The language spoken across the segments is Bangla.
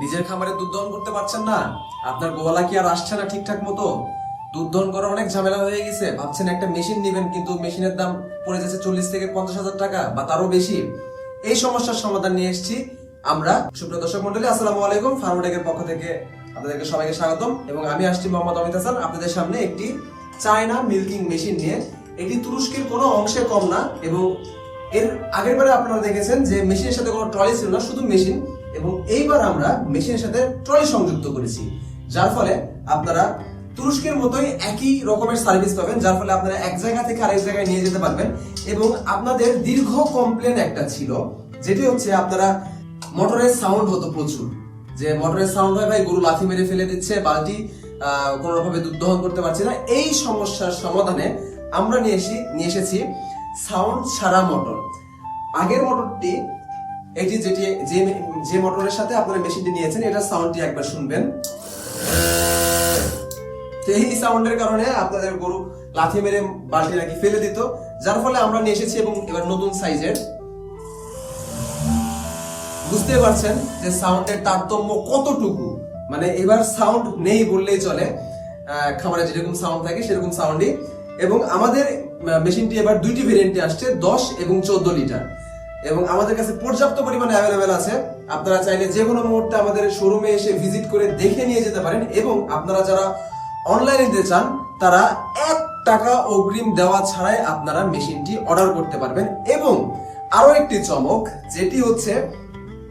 নিজের খামারে দুধ দহন করতে পারছেন না? আপনার গোয়ালা কি আর আসছে না ঠিকঠাক মতো? দুধ দহন করা অনেক ঝামেলা হয়ে গেছে। ভাবছেন একটা মেশিন নেবেন, কিন্তু মেশিনের দাম পড়ে যাচ্ছে চল্লিশ থেকে পঞ্চাশ হাজার টাকা, বা তারও বেশি। এই সমস্যার সমাধান নিয়ে এসেছি আমরা। সুপ্রিয় দর্শক মন্ডলী আসসালামু আলাইকুম। ফার্মটেকের পক্ষ থেকে আপনাদেরকে সবাইকে স্বাগতম। এবং আমি আসছি মোহাম্মদ অমিত হাসান। আপনাদের সামনে একটি চায়না মিল্কিং মেশিন নিয়ে। এটি তুরস্কের কোনো অংশে কম না, এবং এর আগের বারে আপনারা দেখেছেন যে মেশিনের সাথে কোনো ট্রলি ছিল না, শুধু মেশিন। এবং এইবার আমরা মেশিনের সাথে ট্রলি সংযুক্ত করেছি যার ফলে আপনারা তুরস্কের মতোই একই রকমের সার্ভিস পাবেন যার ফলে আপনারা এক জায়গা থেকে আরেক জায়গায় নিয়ে যেতে পারবেন এবং আপনাদের দীর্ঘ কমপ্লেন একটা ছিল যেটি হচ্ছে আপনারা মোটরের সাউন্ড হতো প্রচুর। যে মোটরের সাউন্ড হয় ভাই গরু লাথি মেরে ফেলে দিচ্ছে বালতি আহ, কোনোভাবে দুধ দহন করতে পারছি না। এই সমস্যার সমাধানে আমরা নিয়ে এসি নিয়ে এসেছি সাউন্ড ছাড়া মোটর আগের মোটরটি এটি যেটি, যে যে মোটরের সাথে আপনারা মেশিনটি নিয়েছেন, এটা সাউন্ডটি একবার শুনবেন। তো এই সাউন্ডের কারণে আপনাদের গরু লাথি মেরে বালতি নাকি ফেলে দিত, যার ফলে আমরা নিয়ে এসেছি এবং এবার নতুন সাইজের বুঝতে পারছেন যে সাউন্ডের তারতম্য কতটুকু? মানে এবার সাউন্ড নেই বললেই চলে। খামারে যেরকম সাউন্ড থাকে, সেরকম সাউন্ডই এবং আমাদের মেশিনটি এবার দুইটি ভেরিয়েন্টে আসছে, দশ এবং চোদ্দ লিটার এবং আমাদের কাছে পর্যাপ্ত পরিমাণে অ্যাভেলেবেল আছে। আপনারা চাইলে যে কোনো মুহূর্তে আমাদের শোরুমে এসে ভিজিট করে দেখে নিয়ে যেতে পারেন এবং আপনারা যারা অনলাইনে নিতে চান, তারা এক টাকা অগ্রিম দেওয়া ছাড়াই আপনারা মেশিনটি অর্ডার করতে পারবেন। এবং আরও একটি চমক, যেটি হচ্ছে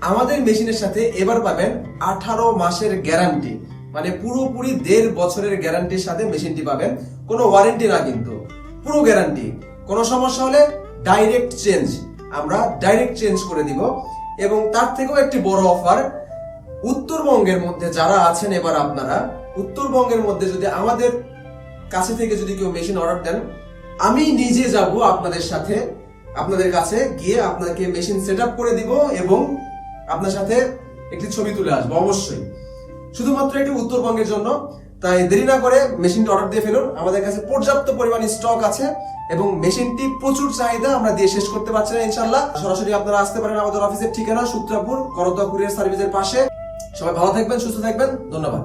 আমাদের মেশিনের সাথে এবার পাবেন আঠারো মাসের গ্যারান্টি মানে পুরোপুরি দেড় বছরের গ্যারান্টির সাথে মেশিনটি পাবেন। কোনো ওয়ারেন্টি না কিন্তু, পুরো গ্যারান্টি কোনো সমস্যা হলে ডাইরেক্ট চেঞ্জ আমরা ডাইরেক্ট চেঞ্জ করে দিব এবং তার থেকেও একটি বড় অফার উত্তরবঙ্গের মধ্যে যারা আছেন এবার আপনারা, উত্তরবঙ্গের মধ্যে যদি আমাদের কাছে থেকে যদি কেউ মেশিন অর্ডার দেন, আমি নিজে যাব আপনাদের সাথে, আপনাদের কাছে গিয়ে আপনাকে মেশিন সেট করে দিব এবং আপনার সাথে একটি ছবি তুলে আসব, অবশ্যই। শুধুমাত্র এটি উত্তরবঙ্গের জন্য তাই দেরি না করে মেশিনটি অর্ডার দিয়ে ফেলুন। আমাদের কাছে পর্যাপ্ত পরিমাণ স্টক আছে এবং মেশিনটি প্রচুর চাহিদা আমরা দিয়ে শেষ করতে পারছি না ইনশাল্লাহ সরাসরি আপনারা আসতে পারেন আমাদের অফিসের ঠিকানা, সূত্রাপুর করতোয়া কুরিয়ার সার্ভিসের পাশে। সবাই ভালো থাকবেন, সুস্থ থাকবেন। ধন্যবাদ।